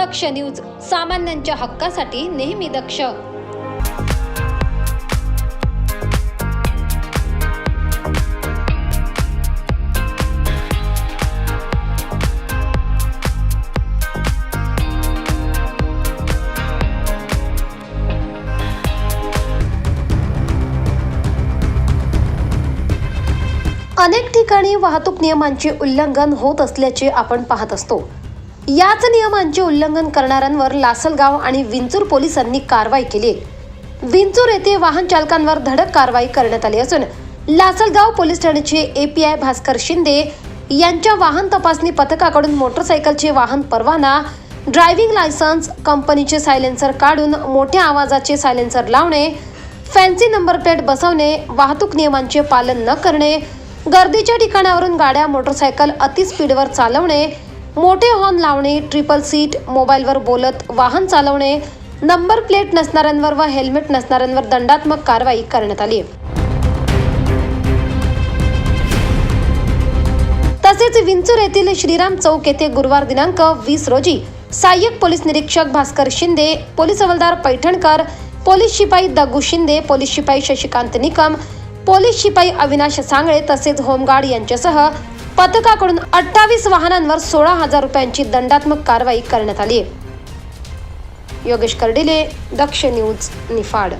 दक्ष news सामान्यांच्या हक्कासाठी नेहमी दक्ष. अनेक ठिकाणी वाहतूक नियमांचे उल्लंघन होत असल्याचे आपण पाहत असतो. याच नियमांचे उल्लंघन करणाऱ्यांवर लासलगाव आणि विंचूर पोलिसांनी कारवाई केली विंचूर येथे वाहन चालकांवर धडक कारवाई करण्यात आली असून लासलगाव पोलीस ठाण्याचे एपीआय भास्कर शिंदे यांच्या वाहन तपासणी पथकाकडून मोटरसायकलचे वाहन परवाना ड्रायव्हिंग लायसन्स कंपनीचे सायलेन्सर काढून मोठ्या आवाजाचे सायलेन्सर लावणे फॅन्सी नंबर प्लेट बसवणे वाहतूक नियमांचे पालन न करणे गर्दीच्या ठिकाणावरून गाड्या मोटरसायकल अतिस्पीडवर चालवणे मोठे हॉर्न लावणे ट्रिपल सीट मोबाईलवर बोलत वाहन चालवणे नंबर प्लेट नसणाऱ्यांवर व हेल्मेट नसणाऱ्यांवर दंडात्मक कारवाई करण्यात आली. तसेच विंचूर येथील श्रीराम चौक येथे गुरुवार दिनांक वीस रोजी सहाय्यक पोलीस निरीक्षक भास्कर शिंदे पोलीस हवालदार पैठणकर पोलीस शिपाई दगू शिंदे पोलीस शिपाई शशिकांत निकम पोलीस शिपाई अविनाश सांगळे तसेच होमगार्ड यांच्यासह पथकाकडून अठ्ठावीस वाहनांवर सोळा हजार रुपयांची दंडात्मक कारवाई करण्यात आली योगेश कर्डिले दक्ष न्यूज निफाड.